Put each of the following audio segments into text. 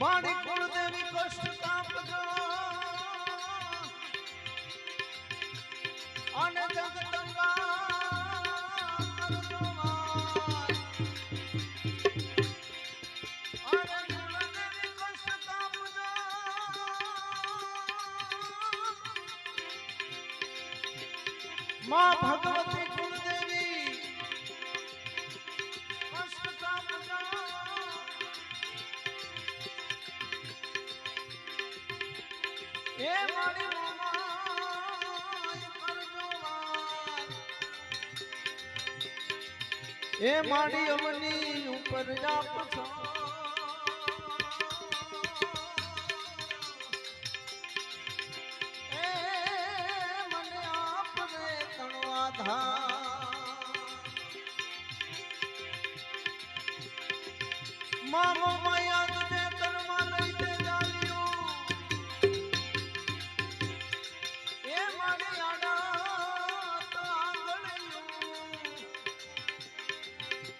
મારી કુળદેવી કષ્ટ કાપજો અને જગદંબા. માં ભગવતી એ મારી. એ મારી અમની ઉપર જાપ છો એ મને આપને તણો આધા મામો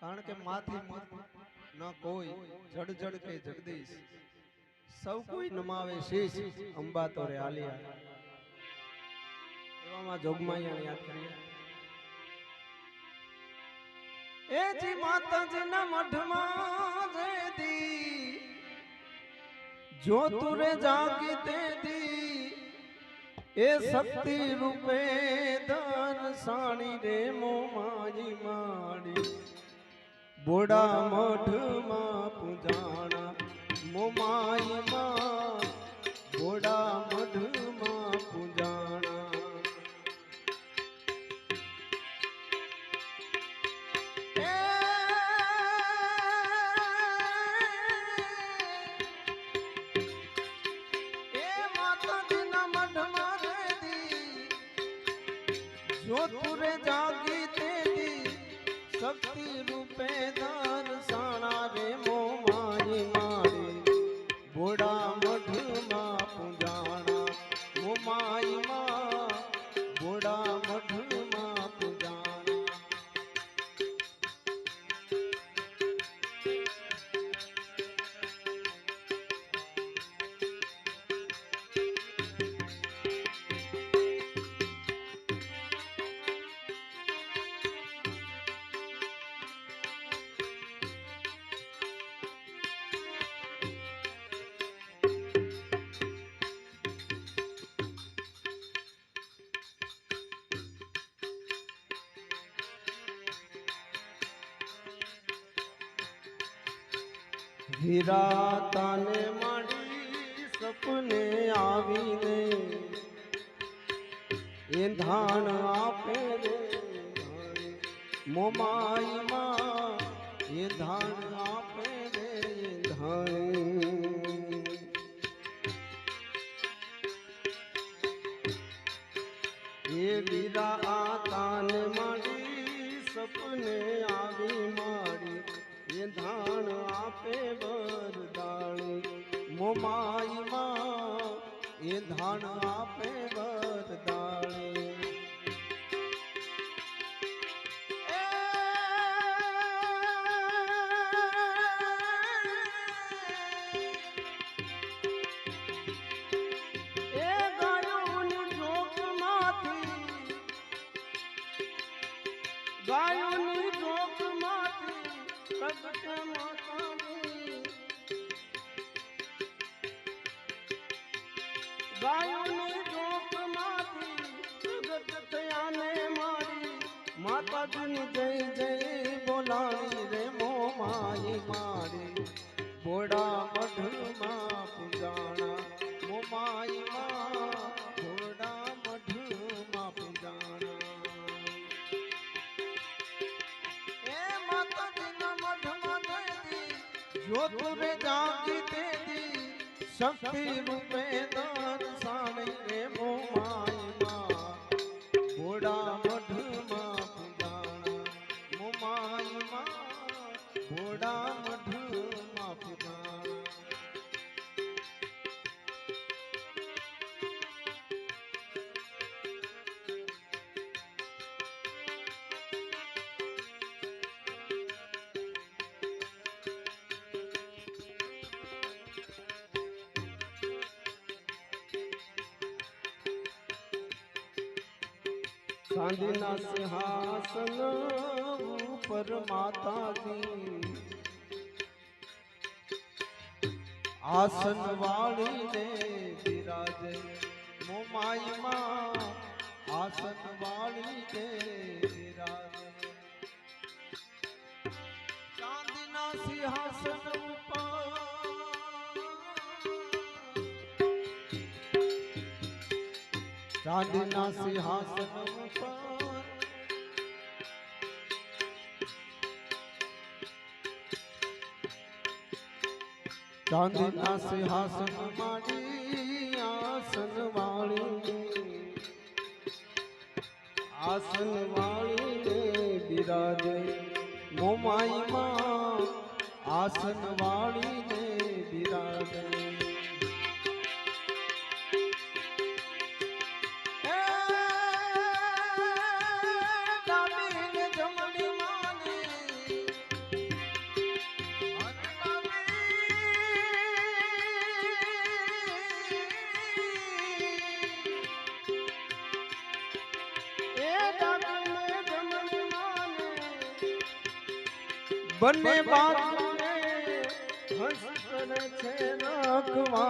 કારણ કે માથી ન કોઈ જડ જડ કે જગદીશ સૌ કોઈ નમાવે શીશ અંબા તો રે આલિયા એવામાં જોગમાયાને યાદ કરીએ એ જી માતાજીના મઠમાં જયદી જો તુરે જાગી તે દી એ શક્તિ રૂપે દર્શાણી રે મોમાજી માડી બોડા મઢમાં પૂજાણા મોમાઈ માં બોડા મઢમાં પૂજાણા. જો તુરે જાગી શક્તિ રૂપે દર્શાણા રે મોમાઈ મારી વિરાતાને માડી સપને આવીને એ ધાન આપે રે. મોમાઈમાં એ ધાન આપે રે ધાન. એ વિરાતાને વરદાણી મોમાઈ માં એ ધાન આપે વરદાણી ગાયોની જોકમાંથી પ્રગટે ગાયોની જોકમાંથી જગત થયાને મારી માતાજીની જય જય બોલાણી રે મોમાઈ મારી. ઘોડા મઢમાં પૂજાણા મોમાઈ માં ઘોડા મઢમાં પૂજાણા. એ માતાજીના મઢમાં જયદી જ્યોત રે શક્તિ રૂપે દાન સાણી ચાંદીના સિંહાસન ઉપર માતાજી. આસન વાળીને બિરાજે મોમાઈમાં આસન વાળીને બિરાજે. ચાંદીના સિંહાસન ચાંદીના સિંહાસન ચાંદના સિંહાસન માડી આસન વાળી આસન વાળીને બિરાજે. મોમાઈમાં આસન વાળીને બિરાજે. બંને બાજુએ હસ છે રખવા